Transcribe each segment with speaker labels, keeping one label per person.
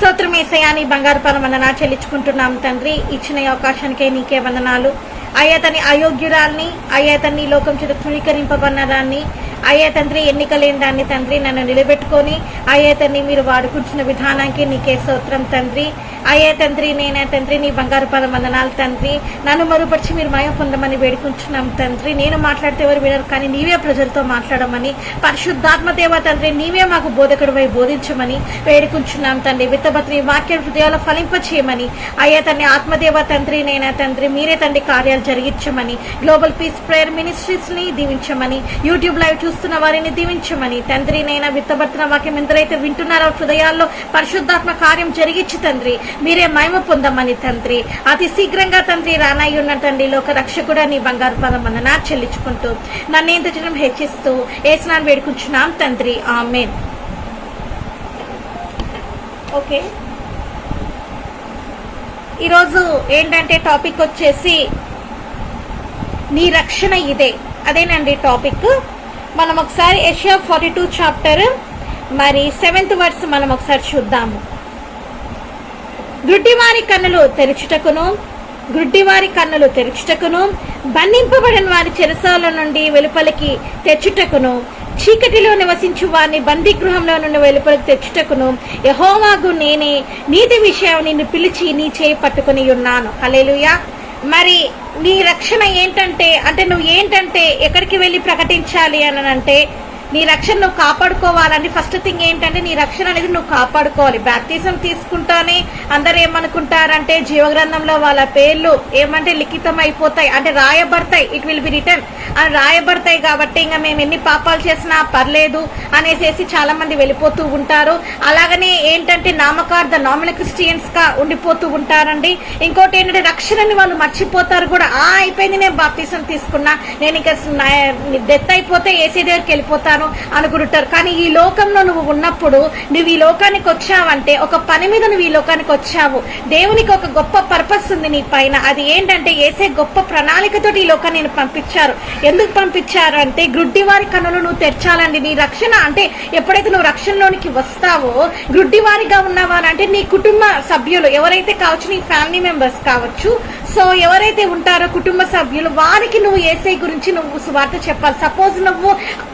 Speaker 1: సూత్రమేసయాన్ని ఏసయ్యా నీ బంగారు చెల్లించుకుంటున్నాం తండ్రి. ఇచ్చిన అవకాశానికే నీకే వందనాలు. అయ్యా తని అయోగ్యురాల్ని అయ్యా తన్ని లోకం చేత తృణీకరింపబడిన దాన్ని అయ్యా తండ్రి ఎన్నిక లేని దాన్ని తండ్రి నన్ను నిలబెట్టుకొని అయ్యా తండ్రి మీరు వాడుకుంటున్న విధానానికి నీకే స్తోత్రం తండ్రి. అయ్యా తండ్రి నేనే తండ్రి నీ బంగారు పద వందనాలు తండ్రి. నన్ను మరుపరిచి మీరు మయం పొందమని వేడుకుంటున్నాం తండ్రి. నేను మాట్లాడితే ఎవరు వినరు కానీ నీవే ప్రజలతో మాట్లాడమని పరిశుద్ధాత్మ దేవ తండ్రి నీవే మాకు బోధకుడివై బోధించమని వేడుకుంటున్నాం తండ్రి. విత్తబత్రి వాక్య హృదయాలు ఫలింప చేయమని అయ్యా తండ్రి ఆత్మదేవ తండ్రి నేనా తండ్రి మీరే తండ్రి కార్యాలు జరిగించమని గ్లోబల్ పీస్ ప్రేయర్ మినిస్ట్రీస్ని దీవించమని యూట్యూబ్ లైవ్ చూస్తున్న వారిని దీవించమని తండ్రి నైనా విత్తబడుతున్న వాక్యం ఎందరైతే వింటున్నారో హృదయాల్లో పరిశుద్ధాత్మ కార్యం జరిగించి తండ్రి. మీరే మహిమ పొందమని తండ్రి. అతి శీఘ్రంగా తండ్రి రానయ్య ఉన్న తండ్రి లోక రక్షకుడా నీ బంగారు పదం నా చెల్లించుకుంటూ నన్ను ఎంత జనం హెచ్చిస్తూ ఏసునాన్ని వేడుకుంటున్నాం తండ్రి. ఆమె ఓకే. ఈరోజు ఏంటంటే టాపిక్ వచ్చేసి నీ రక్షణ ఇదే. అదేనండి టాపిక్. మనం ఒకసారి ఏషియా ఫార్టీ టూ చాప్టర్ మరి సెవెంత్ వర్డ్స్ మనం ఒకసారి చూద్దాము గుడ్డివారి కన్నులు తెరుచుటకును గుడ్డివారి కన్నులు తెరుచుటకును బంధింపబడిన వారి చెరసాల నుండి వెలుపలికి తెచ్చుటకును చీకటిలో నివసించు వారిని బందీ గృహంలో నుండి వెలుపలికి తెచ్చుటకును యహోవాగు నేనే నీతి విషయం నిన్ను పిలిచి నీ చేయి పట్టుకుని ఉన్నాను. అలేలుయా మరి నీ రక్షణ ఏంటంటే అంటే నువ్వు ఏంటంటే ఎక్కడికి వెళ్ళి ప్రకటించాలి అని అంటే నీ రక్షణ నువ్వు కాపాడుకోవాలని ఫస్ట్ థింగ్ ఏంటంటే నీ రక్షణ అనేది నువ్వు కాపాడుకోవాలి. బ్యాప్టిజం తీసుకుంటానే అందరు ఏమనుకుంటారంటే జీవగ్రంథంలో వాళ్ళ పేర్లు ఏమంటే లిఖితం అయిపోతాయి అంటే రాయబడతాయి. ఇట్ విల్ బి రిటర్న్ అని రాయబడతాయి కాబట్టి ఇంకా మేము ఎన్ని పాపాలు చేసినా పర్లేదు అనేసి చాలా మంది వెళ్ళిపోతూ ఉంటారు. అలాగనే ఏంటంటే నామకార్థ నామినల్ క్రిస్టియన్స్గా ఉండిపోతూ ఉంటారండి. ఇంకోటి ఏంటంటే రక్షణని వాళ్ళు మర్చిపోతారు కూడా. ఆ అయిపోయింది నేను బాప్తీసం తీసుకున్నా. నేను ఇంకా డెత్ అయిపోతే ఏసీ దగ్గరికి వెళ్ళిపోతాను. అనుకుంటారు. కానీ ఈ లోకంలో నువ్వు ఉన్నప్పుడు నువ్వు ఈ లోకానికి వచ్చావంటే ఒక పని మీద నువ్వు ఈ లోకానికి వచ్చావు. దేవునికి ఒక గొప్ప పర్పస్ ఉంది నీ పైన. అది ఏంటంటే ఏసే గొప్ప ప్రణాళికతోటి ఈ లోకాన్ని నేను పంపించారు. ఎందుకు పంపించారు అంటే గుడ్డివారి కనులు నువ్వు తెరచాలండి. నీ రక్షణ అంటే ఎప్పుడైతే నువ్వు రక్షణలోనికి వస్తావో గుడ్డివారిగా ఉన్నావా అంటే నీ కుటుంబ సభ్యులు ఎవరైతే కావచ్చు నీ ఫ్యామిలీ మెంబర్స్ కావచ్చు. సో ఎవరైతే ఉంటారో కుటుంబ సభ్యులు వారికి నువ్వు ఏసై గురించి నువ్వు సువార్త చెప్పాలి. సపోజ్ నువ్వు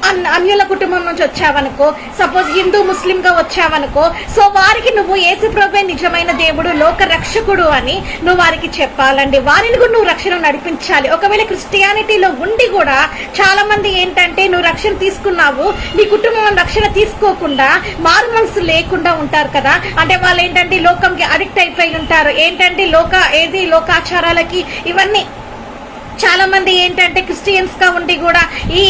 Speaker 1: అన్య అన్యుల కుటుంబం నుంచి వచ్చావనుకో సపోజ్ హిందూ ముస్లిం గా వచ్చావనుకో సో వారికి నువ్వు ఏసుప్రభే నిజమైన దేవుడు లోక రక్షకుడు అని నువ్వు వారికి చెప్పాలండి. వారిని కూడా నువ్వు రక్షణ నడిపించాలి. ఒకవేళ క్రిస్టియానిటీలో ఉండి కూడా చాలా మంది ఏంటంటే నువ్వు రక్షణ తీసుకున్నావు నీ కుటుంబం రక్షణ తీసుకోకుండా మారు మనసు లేకుండా ఉంటారు కదా. అంటే వాళ్ళు ఏంటంటే లోకంకి అడిక్ట్ అయిపోయి ఉంటారు. ఏంటంటే లోక ఏది లోకాచారాలకి ఇవన్నీ చాలా మంది ఏంటంటే క్రిస్టియన్స్గా ఉండి కూడా ఈ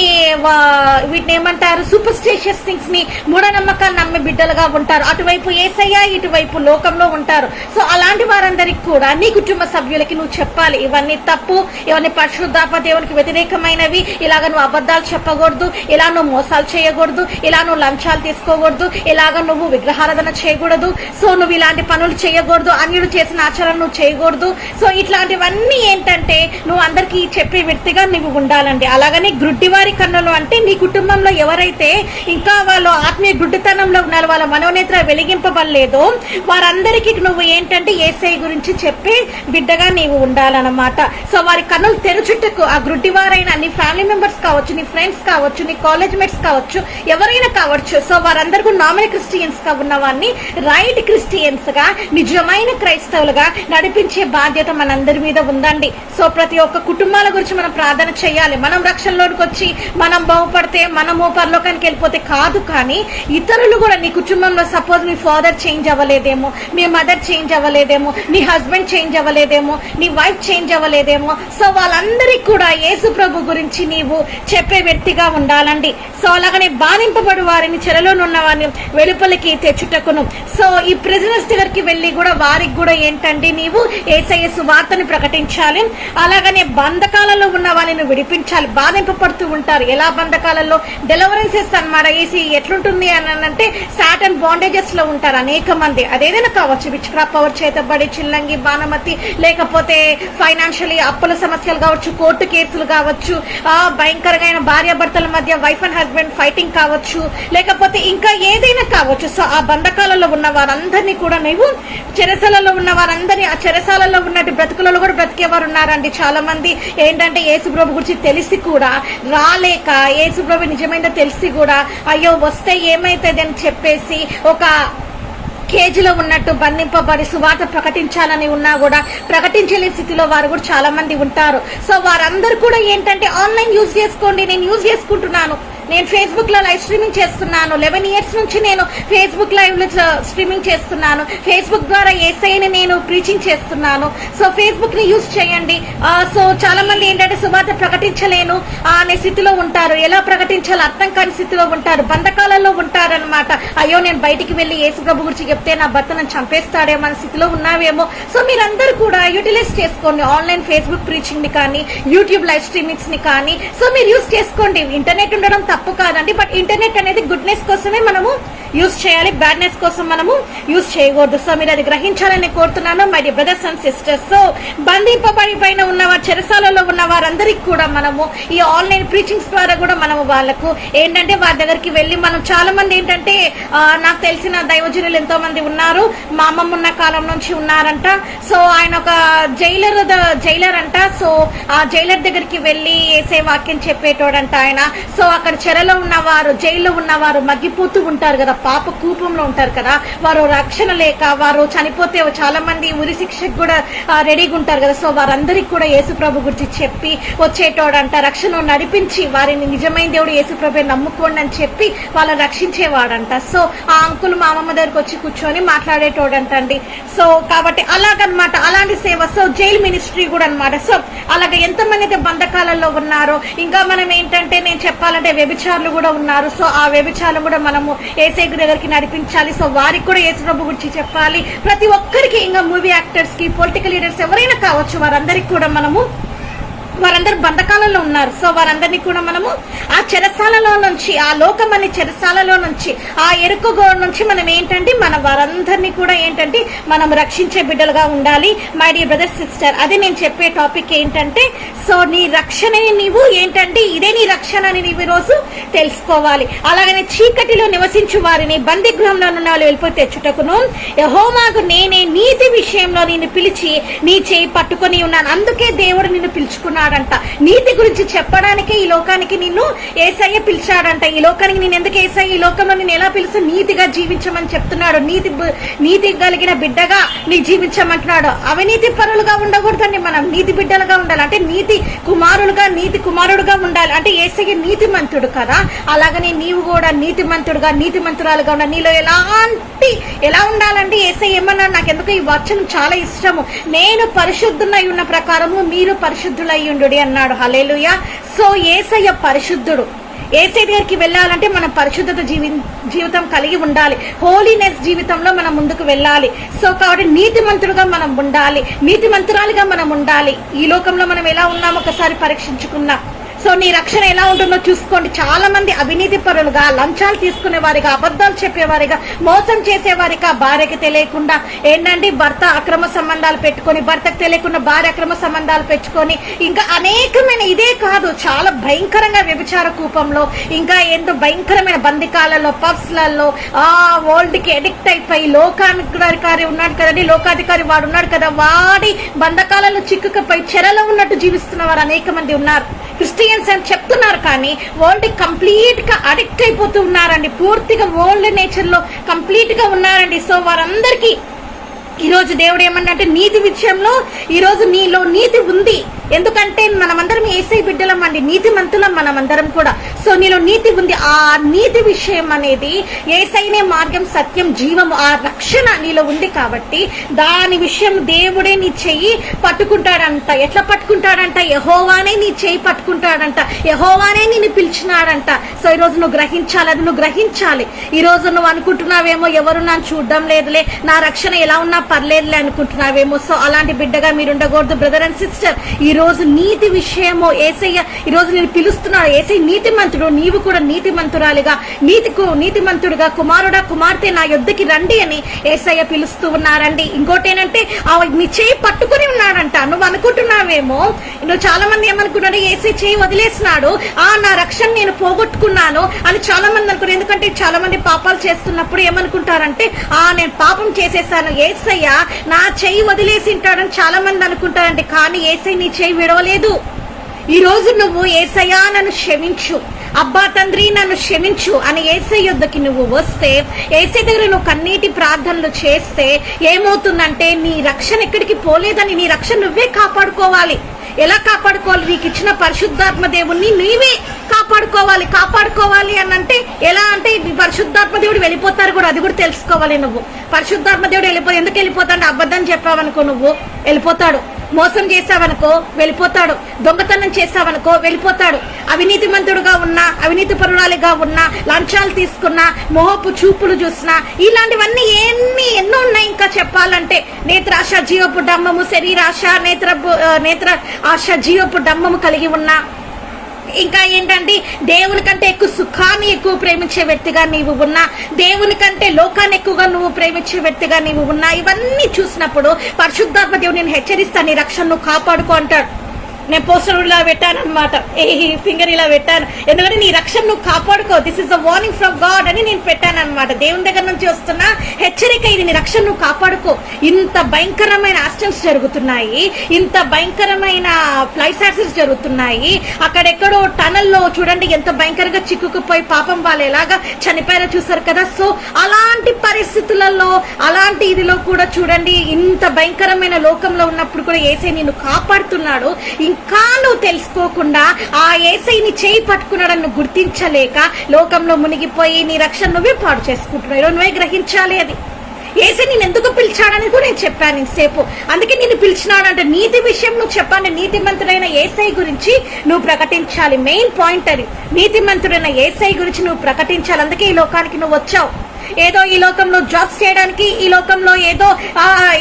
Speaker 1: వీటిని ఏమంటారు? సూపర్ స్టేషియస్ థింగ్స్ని మూఢనమ్మకాలు నమ్మే బిడ్డలుగా ఉంటారు. అటువైపు ఏసయ్య ఇటువైపు లోకంలో ఉంటారు. సో అలాంటి వారందరికి కూడా నీ కుటుంబ సభ్యులకి నువ్వు చెప్పాలి. ఇవన్నీ తప్పు ఇవన్నీ పరిశుద్ధాప దేవునికి వ్యతిరేకమైనవి. ఇలాగ నువ్వు అబద్ధాలు చెప్పకూడదు. ఇలా నువ్వు మోసాలు చేయకూడదు. ఇలా నువ్వు లంచాలు తీసుకోకూడదు. ఇలాగ నువ్వు విగ్రహారాధన చేయకూడదు. సో నువ్వు ఇలాంటి పనులు చేయకూడదు. అన్యుడు చేసిన ఆచారం నువ్వు చేయకూడదు. సో ఇట్లాంటివన్నీ ఏంటంటే నువ్వు అందరికీ చెప్పే వ్యక్తిగా నువ్వు ఉండాలండి. అలాగని గుడ్డివారి కన్నులు అంటే నీ కుటుంబంలో ఎవరైతే ఇంకా వాళ్ళు ఆత్మీయ గుడ్డితనంలో ఉన్నారు వాళ్ళ మనోనేత్ర వెలిగింపబడలేదో వారందరికీ నువ్వు ఏంటంటే ఏసఐ గురించి చెప్పే బిడ్డగా నీవు ఉండాలన్నమాట. సో వారి కన్నులు తెరుచుటకు ఆ గుడ్డివారైన నీ ఫ్యామిలీ మెంబర్స్ కావచ్చు నీ ఫ్రెండ్స్ కావచ్చు నీ కాలేజ్ మేట్స్ కావచ్చు ఎవరైనా కావచ్చు సో వారందరూ కూడా నామినల్ క్రిస్టియన్స్గా ఉన్న వారిని రైట్ క్రిస్టియన్స్గా నిజమైన క్రైస్తవులుగా నడిపించే బాధ్యత మనందరి మీద ఉందండి. సో ప్రతి ఒక్క కుటుంబాల గురించి మనం ప్రార్థన చేయాలి. మనం రక్షణలోకి వచ్చి మనం బాగుపడితే మనము పరలోకానికి వెళ్ళిపోతే కాదు కానీ ఇతరులు కూడా నీ కుటుంబంలో సపోజ్ మీ ఫాదర్ చేంజ్ అవ్వలేదేమో మీ మదర్ చేంజ్ అవ్వలేదేమో నీ హస్బెండ్ చేంజ్ అవ్వలేదేమో నీ వైఫ్ చేంజ్ అవ్వలేదేమో సో వాళ్ళందరికీ కూడా యేసు ప్రభు గురించి నీవు చెప్పే వ్యక్తిగా ఉండాలండి. సో అలాగనే బాధింపబడి వారిని చెరలో ఉన్న వారిని వెలుపలికి తెచ్చుటకును. సో ఈ ప్రెసిడెన్స్ దగ్గరికి వెళ్ళి కూడా వారికి కూడా ఏంటంటే నీవు ఏసఐ వార్తను ప్రకటించాలి. అలాగనే బంధకాలలో ఉన్న వాళ్ళని విడిపించాలి బాధింపబడుతూ ఉంటారు. ఎలా బంధకాలలో? డెలివరెన్సెస్ అనమాట ఏసీ ఎట్లుంటుంది అని అంటే సాటన్ బాండేజెస్లో ఉంటారు అనేక మంది. అదేదైనా కావచ్చు విచ్క్రా పవర్ చేతబడి చిల్లంగి బాణమతి లేకపోతే ఫైనాన్షియలీ అప్పుల సమస్యలు కావచ్చు కోర్టు కేసులు కావచ్చు భయంకరమైన భార్యాభర్తల మధ్య వైఫ్ అండ్ హస్బెండ్ ఫైటింగ్ కావచ్చు లేకపోతే ఇంకా ఏదైనా కావచ్చు. సో ఆ బంధకాలలో ఉన్న వారందరినీ కూడా నీవు చెరసాలలో ఉన్న వారందరినీ ఆ చెరసాలలో ఉన్నట్టు బ్రతుకులలో కూడా బ్రతికేవారు ఉన్నారండి చాలా మంది ఏంటంటే యేసుప్రభు గురించి తెలిసి కూడా రాలేక యేసుప్రభు నిజమైందో తెలిసి కూడా అయ్యో వస్తే ఏమైతుంది అని చెప్పేసి ఒక కేజీలో ఉన్నట్టు బంధింపబడి సువార్త ప్రకటించాలని ఉన్నా కూడా ప్రకటించలేని స్థితిలో వారు కూడా చాలా మంది ఉంటారు. సో వారందరూ కూడా ఏంటంటే ఆన్లైన్ యూజ్ చేసుకోండి నేను యూజ్ చేసుకుంటున్నాను. నేను ఫేస్బుక్లో లైవ్ స్ట్రీమింగ్ చేస్తున్నాను. లెవెన్ ఇయర్స్ నుంచి నేను ఫేస్బుక్ లైవ్లో స్ట్రీమింగ్ చేస్తున్నాను. ఫేస్బుక్ ద్వారా ఏసైని నేను ప్రీచింగ్ చేస్తున్నాను. సో ఫేస్బుక్ని యూజ్ చేయండి. సో చాలా మంది ఏంటంటే సువార్త ప్రకటించలేను. అనే స్థితిలో ఉంటారు. ఎలా ప్రకటించాలో అర్థం కాని స్థితిలో ఉంటారు. బంధకాలలో ఉంటారనమాట అయ్యో నేను బయటికి వెళ్ళి యేసు ప్రభు గురించి చెప్తే నా భర్త నన్ను చంపేస్తాడేమో అనే స్థితిలో ఉన్నావేమో. సో మీరందరూ కూడా యూటిలైజ్ చేసుకోండి. ఆన్లైన్ ఫేస్బుక్ ప్రీచింగ్ని కానీ యూట్యూబ్ లైవ్ స్ట్రీమింగ్స్ని కానీ. సో మీరు యూజ్ చేసుకోండి. ఇంటర్నెట్ ఉండడం తప్ప కాదండి. బట్ ఇంటర్నెట్ అనేది గుడ్నెస్ కోసమే మనము యూజ్ చేయాలి. బ్యాడ్నెస్ కోసం మనము యూజ్ చేయకూడదు. సో మీరు అది గ్రహించాలని కోరుతున్నాను my dear brothers and sisters so బంధింపబడి పైన ఉన్నవారు చెరసాలలో ఉన్న వారందరికి కూడా మనము ఈ ఆన్లైన్ ప్రీచింగ్స్ ద్వారా కూడా మనము వాళ్ళకు ఏంటంటే వారి దగ్గరికి వెళ్ళి మనం చాలా మంది ఏంటంటే నాకు తెలిసిన దైవజనులు ఎంతో మంది ఉన్నారు. మా అమ్మమ్మ ఉన్న కాలం నుంచి ఉన్నారంట. సో ఆయన ఒక జైలర్ జైలర్ అంట. సో ఆ జైలర్ దగ్గరికి వెళ్ళి వేసే వాక్యం చెప్పేటోడంట ఆయన. సో అక్కడ చెరలో ఉన్నవారు జైల్లో ఉన్నవారు మగ్గిపోతూ ఉంటారు కదా. పాప కూపంలో ఉంటారు కదా. వారు రక్షణ లేక వారు చనిపోతే చాలా మంది ఉరి శిక్షకు కూడా రెడీగా ఉంటారు కదా. సో వారందరికి కూడా యేసుప్రభు గురించి చెప్పి వచ్చేటోడంట రక్షణ నడిపించి వారిని నిజమైన దేవుడు యేసుప్రభు నమ్ముకోండి అని చెప్పి వాళ్ళని రక్షించేవాడంట. సో ఆ అంకుల్ మా అమ్మమ్మ దగ్గరకు వచ్చి కూర్చొని మాట్లాడేటోడంట అండి సో కాబట్టి అలాగనమాట అలాంటి సేవ. సో జైల్ మినిస్ట్రీ కూడా అనమాట సో అలాగే ఎంతమంది అయితే బంధకాలలో ఉన్నారో ఇంకా మనం ఏంటంటే నేను చెప్పాలంటే వ్యభిచారులు కూడా ఉన్నారు. సో ఆ వ్యభిచారులు కూడా మనము ఏసై దగ్గరికి నడిపించాలి. సో వారికి కూడా ఏసు ప్రభు గురించి చెప్పాలి. ప్రతి ఒక్కరికి ఇంకా మూవీ యాక్టర్స్కి పొలిటికల్ లీడర్స్ ఎవరైనా కావచ్చు వారందరికి కూడా మనము వారందరూ బంధకాలలో ఉన్నారు. సో వారందరినీ కూడా మనము ఆ చెరసాలలో నుంచి ఆ లోకం అనే చెరసాలలో నుంచి ఆ ఎరుక గోడ నుంచి మనం ఏంటంటే మన వారందరినీ కూడా ఏంటంటే మనం రక్షించే బిడ్డలుగా ఉండాలి. మై డియర్ బ్రదర్ సిస్టర్ అదే నేను చెప్పే టాపిక్ ఏంటంటే సో నీ రక్షణని నీవు ఏంటంటే ఇదే నీ రక్షణ అని నీవు ఈరోజు తెలుసుకోవాలి. అలాగనే చీకటిలో నివసించు వారిని బందీ గృహంలో ఉన్న వాళ్ళు వెళ్ళిపోయి తెచ్చుటకును. యహోమాకు నేనే నీతి విషయంలో నిన్ను పిలిచి నీ చేయి పట్టుకొని ఉన్నాను. అందుకే దేవుడు నిన్ను పిలిచాడంట. నీతి గురించి చెప్పడానికే ఈ లోకానికి నిన్ను ఏసయ్య పిలిచాడంట. ఈ లోకానికి నేను ఎందుకు ఏసయ్య? ఈ లోకంలో నేను ఎలా పిలుసు నీతిగా జీవించమని చెప్తున్నాడు. నీతి నీతి కలిగిన బిడ్డగా నీ జీవించమంటున్నాడు. అవినీతి పరులుగా ఉండకూడదండి మనం. నీతి బిడ్డలుగా ఉండాలి. అంటే నీతి కుమారులుగా నీతి కుమారుడుగా ఉండాలి. అంటే ఏసయ్య నీతిమంతుడు కదా. అలాగనే నీవు కూడా నీతిమంతుడుగా నీతిమంతురాలుగా ఉండాలి. నీలో ఎలాంటి ఎలా ఉండాలంటే ఏసై ఏమన్నాడు? నాకు ఎందుకు ఈ వచనం చాలా ఇష్టము. నేను పరిశుద్ధులై ఉన్న ప్రకారము మీరు పరిశుద్ధులై ఉండు అన్నాడు. హలేలుయ సో ఏసయ్య పరిశుద్ధుడు. ఏసై దగ్గరికి వెళ్ళాలంటే మనం పరిశుద్ధత జీవి జీవితం కలిగి ఉండాలి. హోలీనెస్ జీవితంలో మనం ముందుకు వెళ్ళాలి. సో కాబట్టి నీతిమంతుడుగా మనం ఉండాలి. నీతిమంతురాలుగా మనం ఉండాలి. ఈ లోకంలో మనం ఎలా ఉన్నామో ఒకసారి పరీక్షించుకున్నాం సో నీ రక్షణ ఎలా ఉంటుందో చూసుకోండి. చాలా మంది అవినీతి పరులుగా లంచాలు తీసుకునే వారిగా అబద్ధాలు చెప్పేవారిగా మోసం చేసేవారిగా భార్యకి తెలియకుండా ఏంటంటే భర్త అక్రమ సంబంధాలు పెట్టుకొని భర్తకు తెలియకుండా భార్య అక్రమ సంబంధాలు పెట్టుకొని ఇంకా అనేకమైన ఇదే కాదు చాలా భయంకరంగా వ్యభిచార కూపంలో ఇంకా ఎంతో భయంకరమైన బందికాలలో పబ్స్లలో ఆ వరల్డ్కి అడిక్ట్ అయిపోయి లోకాధికారి ఉన్నాడు కదండి లోకాధికారి వాడు ఉన్నాడు కదా వాడి బంధకాలలో చిక్కుకపోయి చెరలో ఉన్నట్టు జీవిస్తున్న వారు అనేక మంది ఉన్నారు. క్రిస్టియన్స్ అని చెప్తున్నారు కానీ వరల్డ్ కంప్లీట్గా అడిక్ట్ అయిపోతూ ఉన్నారండి. పూర్తిగా వరల్డ్ నేచర్లో కంప్లీట్గా కంప్లీట్గా ఉన్నారండి. సో వారందరికీ ఈరోజు దేవుడు ఏమన్నంటే నీతి విషయంలో ఈరోజు నీలో నీతి ఉంది. ఎందుకంటే మనమందరం ఏసై బిడ్డలం అండి నీతి మంతులం మనమందరం కూడా. సో నీలో నీతి ఉంది. ఆ నీతి విషయం అనేది ఏసైనే మార్గం సత్యం జీవం ఆ రక్షణ నీలో ఉంది కాబట్టి దాని విషయం దేవుడే నీ చెయ్యి పట్టుకుంటాడంట. ఎట్లా పట్టుకుంటాడంట? యహోవానే నీ చెయ్యి పట్టుకుంటాడంట. యహోవానే నిన్ను పిలిచినాడంట. సో ఈ రోజు నువ్వు గ్రహించాలి అది నువ్వు గ్రహించాలి. ఈ రోజు నువ్వు అనుకుంటున్నావేమో ఎవరు నన్ను చూడడం లేదులే. నా రక్షణ ఎలా ఉన్నా పర్లేదులే అనుకుంటున్నావేమో. సో అలాంటి బిడ్డగా మీరు ఉండకూడదు బ్రదర్ అండ్ సిస్టర్ ఈ రోజు నీతి విషయము ఏసయ్య ఈ రోజు నేను పిలుస్తున్నాడు ఏసై నీతిమంతుడు నీవు కూడా నీతిమంతురాలిగా నీతికు నీతిమంతుడుగా కుమారుడా కుమార్తె నా యొద్దకి రండి అని ఏసయ్య పిలుస్తూ ఉన్నారండి. ఇంకోటి ఏంటంటే ఆ నీ చేయి పట్టుకుని ఉన్నాడంట. నువ్వు అనుకుంటున్నావేమో? నువ్వు చాలా మంది ఏమనుకున్నాడు ఏసై చేయి వదిలేసినాడు. ఆ నా రక్షణ నేను పోగొట్టుకున్నాను అని చాలా మంది అనుకున్నారు. ఎందుకంటే చాలా మంది పాపాలు చేస్తున్నప్పుడు ఏమనుకుంటారంటే ఆ నేను పాపం చేసేసాను. ఏసయ్య నా చెయ్యి వదిలేసి ఉంటాడని చాలా మంది అనుకుంటారండి కానీ ఏసై నీ చెయ్యి విడవలేదు. ఈ రోజు నువ్వు ఏసయ్యా నన్ను క్షమించు అబ్బా తండ్రి నన్ను క్షమించు అని ఏసై యుద్ధకి నువ్వు వస్తే ఏసై దగ్గర నువ్వు కన్నీటి ప్రార్థనలు చేస్తే ఏమవుతుందంటే నీ రక్షణ ఎక్కడికి పోలేదని నీ రక్షణ నువ్వే కాపాడుకోవాలి. ఎలా కాపాడుకోవాలి? నీకు ఇచ్చిన పరిశుద్ధాత్మ దేవుణ్ణి నీవే కాపాడుకోవాలి కాపాడుకోవాలి అని అంటే ఎలా అంటే పరిశుద్ధాత్మ దేవుడు వెళ్ళిపోతారు కూడా అది కూడా తెలుసుకోవాలి నువ్వు. పరిశుద్ధాత్మ దేవుడు వెళ్ళిపో ఎందుకు వెళ్ళిపోతాడు? అబద్ధం చెప్పావనుకో నువ్వు వెళ్ళిపోతాడు. మోసం చేసావనుకో వెళ్ళిపోతాడు. దొంగతనం చేసావనుకో వెళ్ళిపోతాడు. అవినీతిమంతుడుగా ఉన్నా అవినీతి పరురాలిగా ఉన్నా లంచాలు తీసుకున్నా మోహపు చూపులు చూసినా ఇలాంటివన్నీ ఎన్ని ఎన్నో ఉన్నాయి ఇంకా చెప్పాలంటే. నేత్రాశ జీవపు డమ్మము శరీరాశ నేత్ర నేత్ర ఆ సజీవపు డమ్మము కలిగి ఉన్నా. ఇంకా ఏంటంటే దేవుని కంటే ఎక్కువ సుఖాన్ని ఎక్కువ ప్రేమించే వ్యక్తిగా నీవు ఉన్నా. దేవుని కంటే లోకాన్ని ఎక్కువగా నువ్వు ప్రేమించే వ్యక్తిగా నీవు ఉన్నా. ఇవన్నీ చూసినప్పుడు పరిశుద్ధాత్మ దేవుడు నేను హెచ్చరిస్తాను నీ రక్షణను కాపాడుకో అంటాడు. నేను పోస్టర్ ఇలా పెట్టాను అనమాట ఏ ఫింగర్ ఇలా పెట్టాను. ఎందుకంటే నీ రక్షణ నువ్వు కాపాడుకో. This is the warning from God అని నేను పెట్టాను అనమాట దేవుని దగ్గర నుంచి వస్తున్న హెచ్చరిక ఇది. నీ రక్షణ నువ్వు కాపాడుకో. ఇంత భయంకరమైన యాక్సిడెంట్స్ జరుగుతున్నాయి. ఇంత భయంకరమైన ఫ్లైట్స్ యాక్సిడెంట్స్ జరుగుతున్నాయి. అక్కడెక్కడో టనల్లో చూడండి ఎంత భయంకరంగా చిక్కుకుపోయి పాపం వాళ్ళు ఎలాగా చనిపోయారో చూసారు కదా. సో అలాంటి పరిస్థితులలో అలాంటి ఇదిలో కూడా చూడండి ఇంత భయంకరమైన లోకంలో ఉన్నప్పుడు కూడా ఏసే నిన్ను కాపాడుతున్నాడు. ఇంకా నువ్వు తెలుసుకోకుండా ఆ ఏసైని చేయి పట్టుకున్నాడని గుర్తించలేక లోకంలో మునిగిపోయి నీ రక్షణ నువ్వే పాడు చేసుకుంటున్నావు. ఈరోజు నువ్వే గ్రహించాలి అది. ఏసై నేను ఎందుకు పిలిచాడని కూడా నేను చెప్పాను ఇంతసేపు. అందుకే నేను పిలిచినాడంటే నీతి విషయం నువ్వు చెప్పాను నీతిమంతుడైన ఏసై గురించి నువ్వు ప్రకటించాలి. మెయిన్ పాయింట్ అది. నీతిమంతుడైన ఏసై గురించి నువ్వు ప్రకటించాలి. అందుకే ఈ లోకానికి నువ్వు వచ్చావు. ఏదో ఈ లోకంలో జాబ్స్ చేయడానికి ఈ లోకంలో ఏదో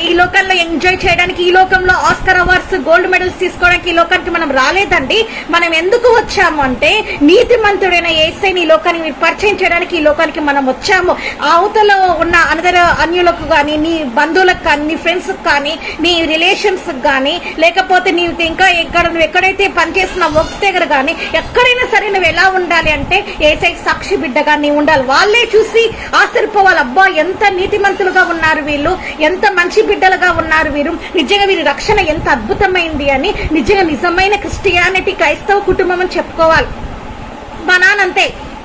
Speaker 1: ఈ లోకంలో ఎంజాయ్ చేయడానికి ఈ లోకంలో ఆస్కర్ అవార్డ్స్ గోల్డ్ మెడల్స్ తీసుకోవడానికి ఈ లోకానికి మనం రాలేదండి. మనం ఎందుకు వచ్చాము అంటే నీతిమంతుడైన ఏసైని ఈ లోకానికి పరిచయం చేయడానికి ఈ లోకానికి మనం వచ్చాము. అవతలో అవతల ఉన్న అనదర అన్యులకు కానీ నీ బంధువులకు కానీ నీ ఫ్రెండ్స్ కానీ నీ రిలేషన్స్ కానీ లేకపోతే నీవు ఇంకా ఎక్కడ నువ్వు ఎక్కడైతే పనిచేసిన వర్క్ దగ్గర కానీ ఎక్కడైనా సరే నువ్వు ఎలా ఉండాలి అంటే ఏసై సాక్షి బిడ్డగా నీవు ఉండాలి. వాళ్ళే చూసి ఆశ్చర్యపోవాలి. అబ్బా ఎంత నీతిమంతులుగా ఉన్నారు వీళ్ళు. ఎంత మంచి బిడ్డలుగా ఉన్నారు వీరు. నిజంగా వీరి రక్షణ ఎంత అద్భుతమైంది అని నిజంగా నిజమైన క్రిస్టియానిటీ క్రైస్తవ కుటుంబం అని చెప్పుకోవాలి. మా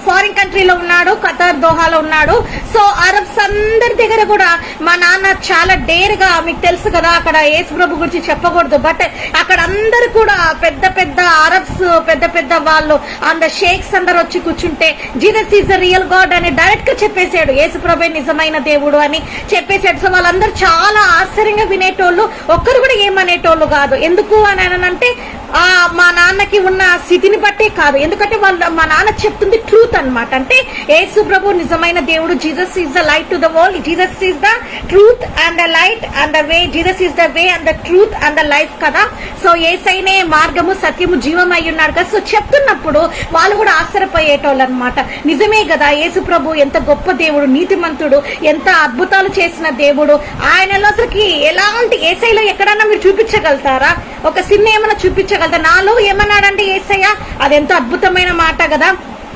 Speaker 1: ఫారిన్ కంట్రీలో ఉన్నాడు ఖతర్ దోహాలో ఉన్నాడు. సో అరబ్స్ అందరి దగ్గర కూడా మా నాన్న చాలా డేర్గా మీకు తెలుసు కదా అక్కడ యేసు ప్రభు గురించి చెప్పకూడదు. బట్ అక్కడ అందరు కూడా పెద్ద పెద్ద అరబ్స్ పెద్ద పెద్ద వాళ్ళు అంద షేక్స్ అందరు వచ్చి కూర్చుంటే Jesus is the real God అని డైరెక్ట్గా చెప్పేశాడు. యేసు ప్రభే నిజమైన దేవుడు అని చెప్పేశాడు. సో వాళ్ళందరూ చాలా ఆశ్చర్యంగా వినేటోళ్ళు. ఒక్కరు కూడా ఏమనేటోళ్ళు కాదు. ఎందుకు అని అంటే ఆ మా నాన్నకి ఉన్న స్థితిని బట్టే కాదు. ఎందుకంటే వాళ్ళు మా నాన్న చెప్తుంది ట్రూత్ అన్నమాట. అంటే యేసు ప్రభు నిజమైన దేవుడు. Jesus is the light to the world Jesus is the truth and the light and the way Jesus is the way and the truth and the life కదా. సో ఏసైనే మార్గము సత్యము జీవం అయి ఉన్నాడు కదా. సో చెప్తున్నప్పుడు వాళ్ళు కూడా ఆశ్చర్యపోయేటోళ్ళు అనమాట నిజమే కదా యేసు ప్రభు ఎంత గొప్ప దేవుడు నీతిమంతుడు ఎంత అద్భుతాలు చేసిన దేవుడు. ఆయనలో అసలుకి ఎలాంటి ఏసైలో ఎక్కడన్నా మీరు చూపించగలుగుతారా? ఒక సిన్న ఏమైనా చూపించగలుగుతా నాలో ఏమన్నాడంటే ఏసయ్య అది ఎంతో అద్భుతమైన మాట కదా.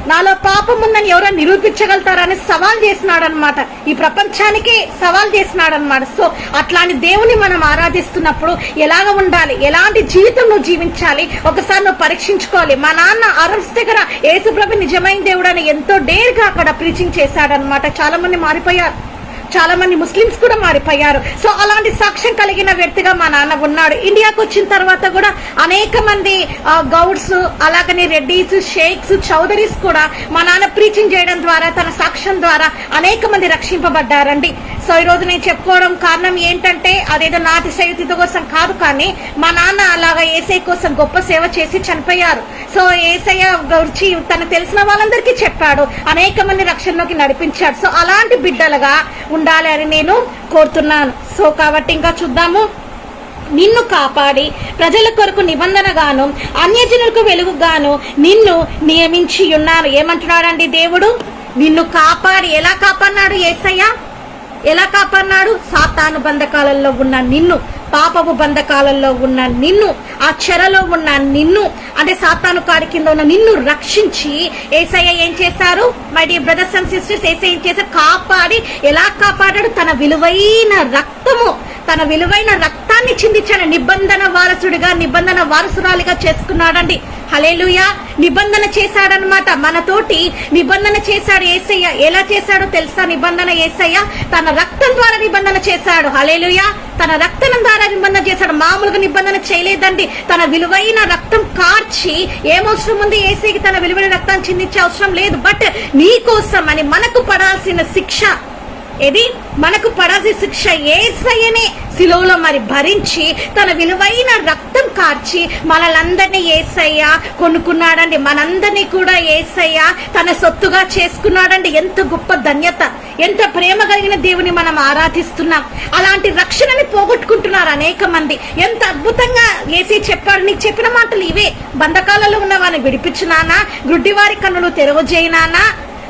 Speaker 1: నాలో పాపం ఉందని ఎవరో నిరూపించగలుగుతారని సవాల్ చేసినాడు అనమాట ఈ ప్రపంచానికి సవాల్ చేసినాడు అనమాట సో అట్లాంటి దేవుని మనం ఆరాధిస్తున్నప్పుడు ఎలాగ ఉండాలి? ఎలాంటి జీవితం నువ్వు జీవించాలి? ఒకసారి నువ్వు పరీక్షించుకోవాలి. మా నాన్న అరస్ దగ్గర యేసుప్రభు నిజమైన దేవుడు అని ఎంతో డేర్గా అక్కడ ప్రీచింగ్ చేశాడనమాట చాలా మంది మారిపోయారు. చాలా మంది ముస్లిమ్స్ కూడా మారిపోయారు. సో అలాంటి సాక్ష్యం కలిగిన వ్యక్తిగా మా నాన్న ఉన్నాడు. ఇండియాకు వచ్చిన తర్వాత కూడా అనేక మంది గౌడ్స్ అలాగనే రెడ్డీస్ షేక్స్ చౌదరీస్ కూడా మా నాన్న ప్రీచింగ్ చేయడం ద్వారా తన సాక్ష్యం ద్వారా అనేక మంది రక్షింపబడ్డారండి. సో ఈ రోజు నేను చెప్పుకోవడం కారణం ఏంటంటే అదేదో నాటి సైతితో కోసం కాదు కానీ మా నాన్న అలాగా ఏసై కోసం గొప్ప సేవ చేసి చనిపోయారు. సో ఏసయ్య గురించి తనకు తెలిసిన వాళ్ళందరికీ చెప్పాడు. అనేక మంది రక్షణలోకి నడిపించాడు. సో అలాంటి బిడ్డలుగా ఉండాలి అని నేను కోరుతున్నాను. సో కాబట్టి ఇంకా చూద్దాము. నిన్ను కాపాడి ప్రజల కొరకు నిబంధనగాను అన్యజనులకు వెలుగుగాను నిన్ను నియమించి ఉన్నాను ఏమంటున్నాడండి దేవుడు? నిన్ను కాపాడి ఎలా కాపాడినాడు ఏసయ్య? ఎలా కాపాడినాడు? సాతాను బంధకాలలో ఉన్న నిన్ను పాపపు బంధకాలలో ఉన్న నిన్ను ఆ చెరలో ఉన్న నిన్ను అంటే సాతాను కాడి కింద ఉన్న నిన్ను రక్షించి ఏసయ్య ఏం చేశారు? My dear brothers and sisters ఏసయ్య ఏం చేశారు? కాపాడి ఎలా కాపాడాడు? తన విలువైన రక్తము తన విలువైన రక్తాన్ని చిందించాడు. నిబంధన వారసుడిగా నిబంధన వారసురాలిగా చేసుకున్నాడండి. హలేలుయా నిబంధన చేశాడనమాట మనతోటి నిబంధన చేశాడు ఏసయ్య. ఎలా చేశాడో తెలుసా నిబంధన ఏసయ్య? తన రక్తం ద్వారా నిబంధన చేశాడు. హలేలుయా తన రక్తం ద్వారా నిబంధన చేశాడు. మామూలుగా నిబంధన చేయలేదండి. తన విలువైన రక్తం కార్చి ఏమవసరం ఉంది? ఏసైకి తన విలువైన రక్తాన్ని చిందించే అవసరం లేదు. బట్ నీ కోసం అని మనకు పడాల్సిన శిక్ష ఇది మనకు పడాల్సిన శిక్ష ఏసయ్యనే శిలువలో మరి భరించి తన విలువైన రక్తం కార్చి మనలందరినీ ఏసయ్య కొనుక్కున్నాడండి. మనందరినీ కూడా ఏసయ్య తన సొత్తుగా చేసుకున్నాడండి. ఎంత గొప్ప ధన్యత ఎంత ప్రేమ కలిగిన దేవుని మనం ఆరాధిస్తున్నాం. అలాంటి రక్షణని పోగొట్టుకుంటున్నారు అనేక మంది. ఎంత అద్భుతంగా ఏసీ చెప్పాడు నీకు చెప్పిన మాటలు ఇవే. బంధకాలలో ఉన్న వారిని విడిపించునానా? గుడ్డివారి కన్నులు తెరవజేయనానా?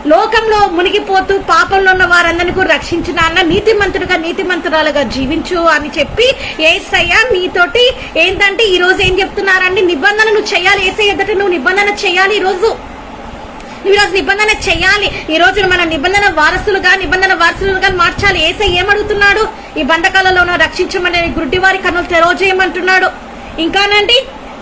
Speaker 1: లోకంలో మునిగిపోతూ పాపంలో ఉన్న వారందరినీ కూడా రక్షించిన అన్న నీతిమంతుడుగా నీతిమంతురాలుగా జీవించు అని చెప్పి ఏసయ్య నీతోటి ఏంటంటే ఈరోజు ఏం చెప్తున్నారండి నిబంధన నువ్వు చేయాలి. ఏసయ్య ఎదుట నువ్వు నిబంధన చేయాలి ఈరోజు నువ్వు ఈరోజు నిబంధన చేయాలి. ఈ రోజు మన నిబంధన వారసులుగా నిబంధన వారసులుగా మార్చాలి. ఏసై ఏమడుగుతున్నాడు? ఈ బంధకాలలో రక్షించమని గుడ్డి వారి కన్నులు తెరవజేయమంటున్నాడు. ఇంకానండి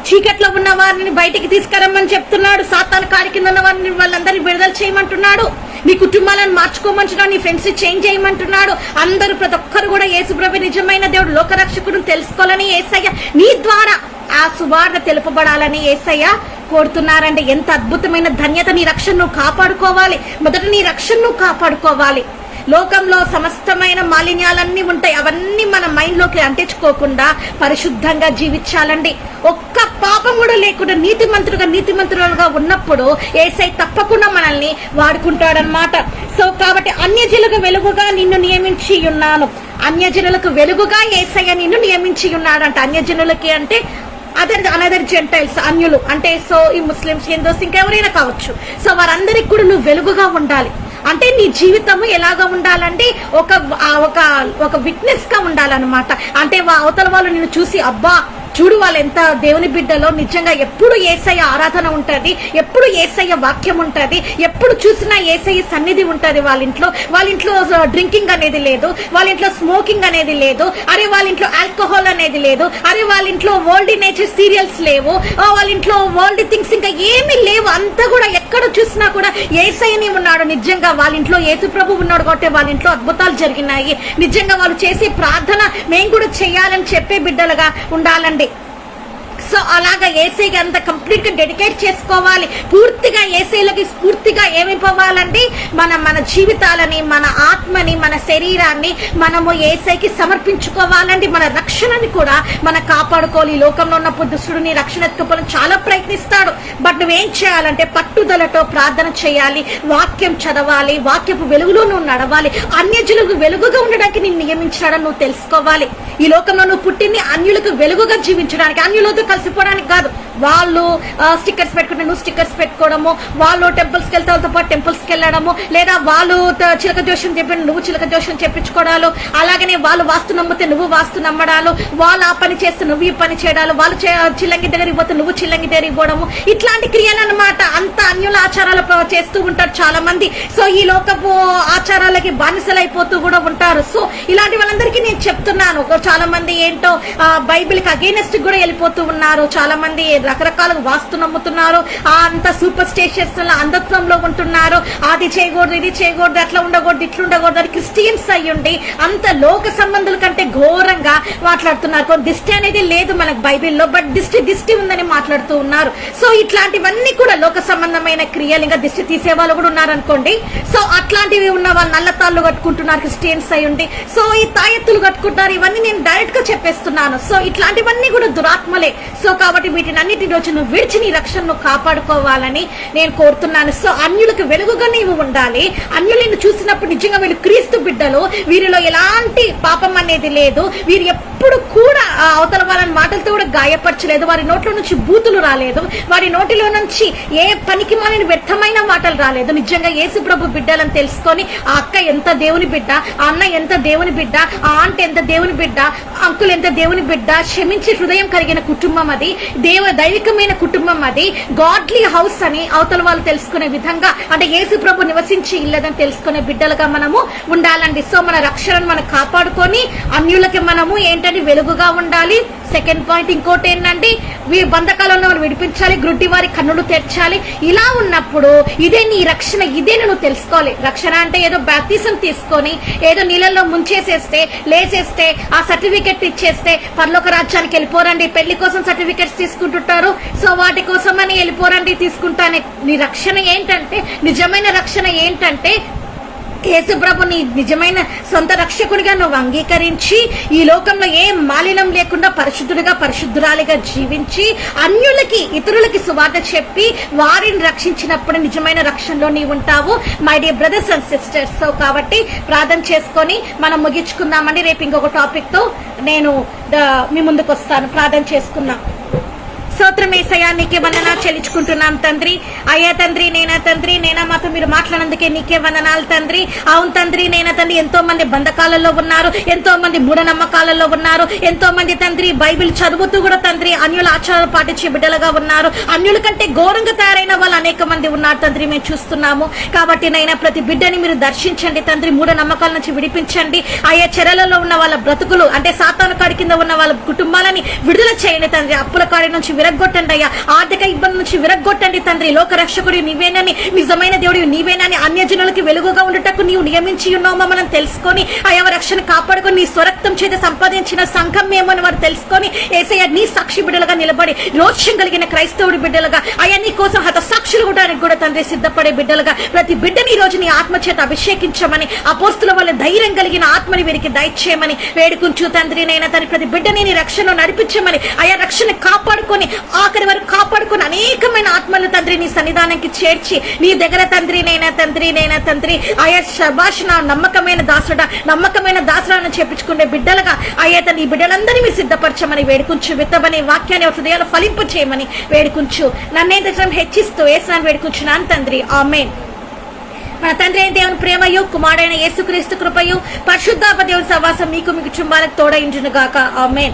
Speaker 1: చీకట్లో ఉన్న వారిని బయటికి తీసుకురమ్మని చెప్తున్నాడు. సాతాను కాడి కింద ఉన్న వారిని వాళ్ళందరినీ విడుదల చేయమంటున్నాడు. నీ కుటుంబాలను మార్చుకోమంటున్నాడు నీ ఫ్రెండ్స్ చేంజ్ చేయమంటున్నాడు. అందరూ ప్రతి ఒక్కరు కూడా యేసుప్రభు నిజమైన దేవుడు లోకరక్షకుడు తెలుసుకోవాలని ఏసయ్య నీ ద్వారా ఆ సువార్త తెలుపబడాలని ఏసయ్య కోరుతున్నారంటే ఎంత అద్భుతమైన ధన్యత నీ రక్షణ నువ్వు కాపాడుకోవాలి. మొదట నీ రక్షణ నువ్వు కాపాడుకోవాలి. లోకంలో సమస్తమైన మాలిన్యాలన్నీ ఉంటాయి. అవన్నీ మన మైండ్లోకి అంటించుకోకుండా పరిశుద్ధంగా జీవించాలండి. ఒక్క పాపం కూడా లేకుండా నీతిమంతుడుగా నీతిమంతులుగా ఉన్నప్పుడు ఏసై తప్పకుండా మనల్ని వాడుకుంటాడనమాట సో కాబట్టి అన్యజనులకు వెలుగుగా నిన్ను నియమించి ఉన్నాను. అన్యజనులకు వెలుగుగా ఏసయ్య నిన్ను నియమించి ఉన్నాడంట. అన్యజనులకి అంటే అదర్ అనదర్ జెంటైల్స్ అన్యులు. అంటే సో ఈ ముస్లిమ్స్ హిందూస్ ఇంకెవరైనా కావచ్చు. సో వారందరికి కూడా నువ్వు వెలుగుగా ఉండాలి. అంటే నీ జీవితము ఎలాగా ఉండాలంటే ఒక ఒక ఒక విట్నెస్గా ఉండాలన్నమాట. అంటే మా అవతల వాళ్ళు నిన్ను చూసి అబ్బా చూడు వాళ్ళు ఎంత దేవుని బిడ్డలో. నిజంగా ఎప్పుడు ఏసయ్య ఆరాధన ఉంటుంది ఎప్పుడు ఏసయ్య వాక్యం ఉంటుంది ఎప్పుడు చూసినా ఏసయ్య సన్నిధి ఉంటుంది వాళ్ళ ఇంట్లో వాళ్ళ ఇంట్లో డ్రింకింగ్ అనేది లేదు వాళ్ళ ఇంట్లో స్మోకింగ్ అనేది లేదు అరే వాళ్ళ ఇంట్లో ఆల్కహాల్ అనేది లేదు అరే వాళ్ళ ఇంట్లో వరల్డ్ నేచర్ సీరియల్స్ లేవు వాళ్ళ ఇంట్లో వరల్డ్ థింగ్స్ ఇంకా ఏమీ లేవు అంతా కూడా ఎక్కడ చూసినా కూడా ఏసైని ఉన్నాడు. నిజంగా వాళ్ళ ఇంట్లో ఏసుప్రభు ఉన్నాడు కాబట్టి వాళ్ళ ఇంట్లో అద్భుతాలు జరిగినాయి. నిజంగా వాళ్ళు చేసే ప్రార్థన మేము కూడా చేయాలని చెప్పే బిడ్డలుగా ఉండాలండి. సో అలాగా ఏసైకి అంత కంప్లీట్గా డెడికేట్ చేసుకోవాలి. పూర్తిగా ఏసీలకి పూర్తిగా ఏమైపోవాలండి మన మన జీవితాలని మన ఆత్మని మన శరీరాన్ని మనము ఏసైకి సమర్పించుకోవాలండి మన రక్షణని కూడా మనం కాపాడుకోవాలి. ఈ లోకంలో ఉన్నప్పుడు దుష్టుడు రక్షణ ఎత్తుకోవాలని చాలా ప్రయత్నిస్తాడు. బట్ నువ్వేం చేయాలంటే పట్టుదలతో ప్రార్థన చేయాలి. వాక్యం చదవాలి. వాక్యపు వెలుగులో నువ్వు నడవాలి. అన్యజులకు వెలుగుగా ఉండడానికి నేను నియమించాడని నువ్వు తెలుసుకోవాలి. ఈ లోకంలో నువ్వు పుట్టింది అన్యులకు వెలుగుగా జీవించడానికి అన్యులతో కలిసిపోవడానికి కాదు వాళ్ళు స్టిక్కర్స్ పెట్టుకుంటే నువ్వు స్టిక్కర్స్ పెట్టుకోవడము వాళ్ళు టెంపుల్స్కి వెళ్తే వాళ్ళతో పాటు టెంపుల్స్కి వెళ్ళడము లేదా వాళ్ళు చిలక జోషం చెప్పిన నువ్వు చిలక జోషం చెప్పించుకోవడాలు అలాగనే వాళ్ళు వాస్తు నమ్మితే నువ్వు వాస్తు నమ్మడాలు వాళ్ళు ఆ పని చేస్తే నువ్వు ఈ పని చేయడాలు వాళ్ళు చే- చిల్లంగి దగ్గరికి పోతే నువ్వు చిల్లంగి దగ్గరికి పోవడము ఇట్లాంటి క్రియలు అన్నమాట అంత అన్యుల ఆచారాలు చేస్తూ ఉంటారు చాలా మంది సో ఈ లోకపు ఆచారాలకి బానిసలైపోతూ కూడా ఉంటారు. సో ఇలాంటి వాళ్ళందరికీ నేను చెప్తున్నాను. చాలా మంది ఏంటో బైబిల్కి అగేనెస్ట్ కూడా వెళ్ళిపోతూ ఉన్నారు. చాలా మంది రకరకాల వాస్తు నమ్ముతున్నారు. ఆ అంత సూపర్ స్టేషన్స్ అంధత్వంలో ఉంటున్నారు. అది చేయకూడదు ఇది చేయకూడదు అట్లా ఉండకూడదు ఇట్లా ఉండకూడదు అని క్రిస్టియన్స్ అయ్యుండి అంత లోక సంబంధుల కంటే ఘోరంగా మాట్లాడుతున్నారు. దిష్టి అనేది లేదు మనకు బైబిల్లో బట్ దిష్టి దిష్టి ఉందని మాట్లాడుతూ ఉన్నారు. సో ఇట్లాంటివన్నీ కూడా లోక సంబంధమైన క్రియలు ఇంకా దిష్టి తీసే వాళ్ళు కూడా ఉన్నారు అనుకోండి సో అట్లాంటివి ఉన్న వాళ్ళు నల్ల తాళ్ళు కట్టుకుంటున్నారు క్రిస్టియన్స్ అయ్యుండి. సో ఈ తాయెత్తులు కట్టుకుంటారు ఇవన్నీ నేను డైరెక్ట్గా చెప్పేస్తున్నాను. సో ఇట్లాంటివన్నీ కూడా దురాత్మలే. సో కాబట్టి వీటిని రోజు నువ్వు విడిచి నీ రక్షణను కాపాడుకోవాలని నేను కోరుతున్నాను. సో అన్యులకు వెలుగుగా నీవు ఉండాలి. అన్యులను చూసినప్పుడు నిజంగా వీళ్ళు క్రీస్తు బిడ్డలు. వీరిలో ఎలాంటి పాపం అనేది లేదు. వీరు ఎప్పుడు అవతల వాళ్ళని మాటలతో కూడా గాయపరచలేదు. వారి నోట్లో నుంచి బూతులు రాలేదు. వారి నోటిలో నుంచి ఏ పనికి మాలిన వ్యర్థమైన మాటలు రాలేదు. నిజంగా యేసు ప్రభు బిడ్డలని తెలుసుకొని ఆ అక్క ఎంత దేవుని బిడ్డ ఆ అన్న ఎంత దేవుని బిడ్డ ఆ ఆంట్ ఎంత దేవుని బిడ్డ అంకులు అంకుల్ ఎంత దేవుని బిడ్డ క్షమించి హృదయం కలిగిన కుటుంబం అది దేవ దైవికమైన కుటుంబం అది గాడ్లీ హౌస్ అని అవతల వాళ్ళు తెలుసుకునే విధంగా అంటే యేసు ప్రభు నివసించి ఇల్లదని తెలుసుకునే బిడ్డలుగా మనము ఉండాలండి. సో మన రక్షణను మనం కాపాడుకొని అన్యులకి మనము ఏంటంటే వెలుగుగా ఉండాలి. ఉండాలి. సెకండ్ పాయింట్ ఇంకోటి ఏంటంటే వీ బంధకాలు ఉన్న వాళ్ళు విడిపించాలి గ్రుడ్డి వారి కన్నులు తెరచాలి. ఇలా ఉన్నప్పుడు ఇదే నీ రక్షణ ఇదే నువ్వు తెలుసుకోవాలి. రక్షణ అంటే ఏదో బ్యాప్తిజం తీసుకొని ఏదో నీళ్ళల్లో ముంచేసేస్తే లేచేస్తే ఆ సర్టిఫికెట్ ఇచ్చేస్తే పర్లోక రాజ్యానికి వెళ్ళిపోరండి. పెళ్ళి కోసం సర్టిఫికెట్స్ తీసుకుంటుంటారు. సో వాటి కోసం అని వెళ్ళిపోరండి తీసుకుంటానే. నీ రక్షణ ఏంటంటే నిజమైన రక్షణ ఏంటంటే యేసుప్రభుని నిజమైన సొంత రక్షకునిగా నువ్వు అంగీకరించి ఈ లోకంలో ఏ మాలినం లేకుండా పరిశుద్ధుడిగా పరిశుద్ధురాలిగా జీవించి అన్యులకి ఇతరులకి సువార్త చెప్పి వారిని రక్షించినప్పుడు నిజమైన రక్షణలో నీవు ఉంటావు. My dear brothers and sisters so కాబట్టి ప్రార్థన చేసుకొని మనం ముగించుకుందామండి. రేపు ఇంకొక టాపిక్తో నేను మీ ముందుకు వస్తాను ప్రార్థన చేసుకుందాం. స్తోత్రం నీకే వందనాలు చెల్లించుకుంటున్నాం తండ్రి. అయ్యా తండ్రి నేనా తండ్రి నేనా మాతో మీరు మాట్లాడినందుకే నీకే వందనాలు తండ్రి. అవును తండ్రి నేనా తండ్రి ఎంతో మంది బంధకాలలో ఉన్నారు ఎంతో మంది మూఢనమ్మకాలలో ఉన్నారు ఎంతో మంది తండ్రి బైబిల్ చదువుతూ కూడా తండ్రి అన్యుల ఆచారాలు పాటించే బిడ్డలుగా ఉన్నారు. అన్యుల కంటే ఘోరంగా తయారైన వాళ్ళు అనేక మంది ఉన్నారు తండ్రి మేము చూస్తున్నాము. కాబట్టి నైనా ప్రతి బిడ్డని మీరు దర్శించండి తండ్రి మూఢ నమ్మకాల నుంచి విడిపించండి. అయ్యా చెరలలో ఉన్న వాళ్ళ బ్రతుకులు అంటే సాతాను కాడి కింద ఉన్న వాళ్ళ కుటుంబాలని విడుదల చేయండి తండ్రి. అప్పుల కాడి నుంచి విరగ్గొట్టండి అయ్యా ఆర్థిక ఇబ్బంది నుంచి విరగ్గొట్టండి తండ్రి. లోక రక్షకుడు నీవేనని నిజమైన దేవుడు నీవేనని అన్యజనులకి వెలుగుగా ఉండటకు నీవు నియమించి ఉన్నావు మనం తెలుసుకొని అయ్యా రక్షణ కాపాడుకొని నీ స్వరక్తం చేత సంపాదించిన సంఘం మేమని వారు తెలుసుకొని ఏసయ్య నీ సాక్షి బిడ్డలుగా నిలబడి రోషం కలిగిన క్రైస్తవుడి బిడ్డలుగా అయ్యా నీ కోసం హతసా సాక్షులు కూడా తండ్రి సిద్ధపడే బిడ్డలుగా ప్రతి బిడ్డని ఈ రోజు నీ ఆత్మ చేత అభిషేకించమని అపోస్తుల వల్ల ధైర్యం కలిగిన ఆత్మని వీరికి దయచేయమని వేడుకుంచు తండ్రి నైనా. తన ప్రతి బిడ్డని నీ రక్షణ నడిపించమని ఆయా రక్షణ కాపాడుకొని ఆఖరి వరకు కాపాడుకొని అనేకమైన ఆత్మలు తండ్రి నీ సన్నిధానానికి చేర్చి నీ దగ్గర తండ్రి నైనా తండ్రి నైనా తండ్రి ఆయా శభాషణ నమ్మకమైన దాసుడ నమ్మకమైన దాసులను చేపించుకునే బిడ్డలుగా అయ్యా తన ఈ బిడ్డలందరినీ మీరు సిద్ధపరచమని వేడుకుంచు. విత్తమనే వాక్యాన్ని హృదయాలు ఫలింపు చేయమని వేడుకుంచు. నన్నే దగ్గర హెచ్చిస్తూ వేసినాను వేడుకుంటున్నాను తండ్రి. ఆమెన్. మన తండ్రి అయిన దేవుని ప్రేమయు కుమారుడైన యేసుక్రీస్తు కృపయు పరిశుద్ధాప దేవుని సవాసం మీకు మీ కుటుంబాలకు తోడైంచును గాక. ఆమెన్.